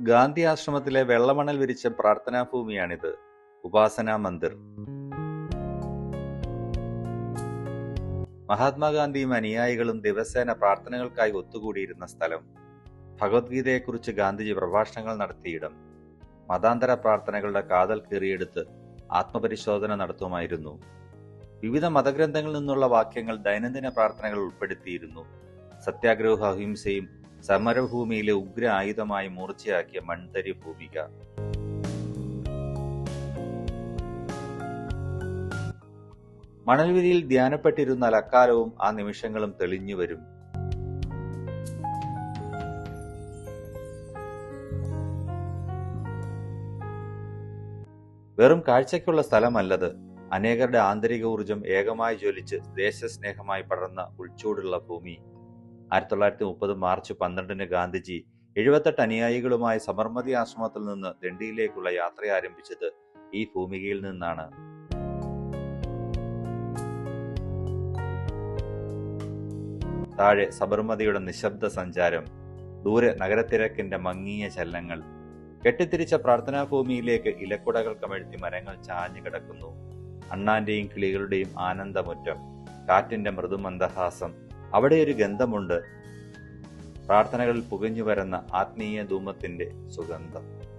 ഗാന്ധി ആശ്രമത്തിലെ വെള്ളമണൽ വിരിച്ച പ്രാർത്ഥനാ ഭൂമിയാണിത് ഉപാസനാ മന്ദിർ. മഹാത്മാഗാന്ധിയും അനുയായികളും ദിവസേന പ്രാർത്ഥനകൾക്കായി ഒത്തുകൂടിയിരുന്ന സ്ഥലം ഭഗവത്ഗീതയെക്കുറിച്ച് ഗാന്ധിജി പ്രഭാഷണങ്ങൾ നടത്തിയിടം. മതാന്തര പ്രാർത്ഥനകളുടെ കാതൽ കീറിയെടുത്ത് ആത്മപരിശോധന നടത്തുമായിരുന്നു. വിവിധ മതഗ്രന്ഥങ്ങളിൽ നിന്നുള്ള വാക്യങ്ങൾ ദൈനംദിന പ്രാർത്ഥനകൾ ഉൾപ്പെടുത്തിയിരുന്നു. സത്യാഗ്രഹ അഹിംസയും സമരഭൂമിയിലെ ഉഗ്ര ആയുധമായി മൂർച്ചയാക്കിയ മൺതരി ഭൂമിക. മണൽവിരിയിൽ ധ്യാനപ്പെട്ടിരുന്ന അക്കാലവും ആ നിമിഷങ്ങളും തെളിഞ്ഞു വരും. വെറും കാഴ്ചയ്ക്കുള്ള സ്ഥലമല്ലത്. അനേകരുടെ ആന്തരിക ഊർജം ഏകമായി ജ്വലിച്ച് ദേശസ്നേഹമായി പടർന്ന ഉൾച്ചൂടുള്ള ഭൂമി. ആയിരത്തി തൊള്ളായിരത്തി മുപ്പത് മാർച്ച് പന്ത്രണ്ടിന് ഗാന്ധിജി എഴുപത്തെട്ട് അനുയായികളുമായി സബർമതി ആശ്രമത്തിൽ നിന്ന് ദണ്ഡിയിലേക്കുള്ള യാത്ര ആരംഭിച്ചത് ഈ ഭൂമികയിൽ നിന്നാണ്. താഴെ സബർമതിയുടെ നിശബ്ദ സഞ്ചാരം ദൂരെ നഗരത്തിരക്കിന്റെ മങ്ങിയ ചലനങ്ങൾ കെട്ടിത്തിരിച്ച പ്രാർത്ഥനാ ഭൂമിയിലേക്ക് ഇലക്കുടകൾ കമഴ്ത്തി മരങ്ങൾ ചാഞ്ഞു കിടക്കുന്നു. അണ്ണാന്റെയും കിളികളുടെയും ആനന്ദമുറ്റം കാറ്റിന്റെ മൃദുമന്ദഹാസം അവിടെ ഒരു ഗന്ധമുണ്ട്. പ്രാർത്ഥനകളിൽ പുകഞ്ഞു വരുന്ന ആത്മീയ ധൂമത്തിന്റെ സുഗന്ധം.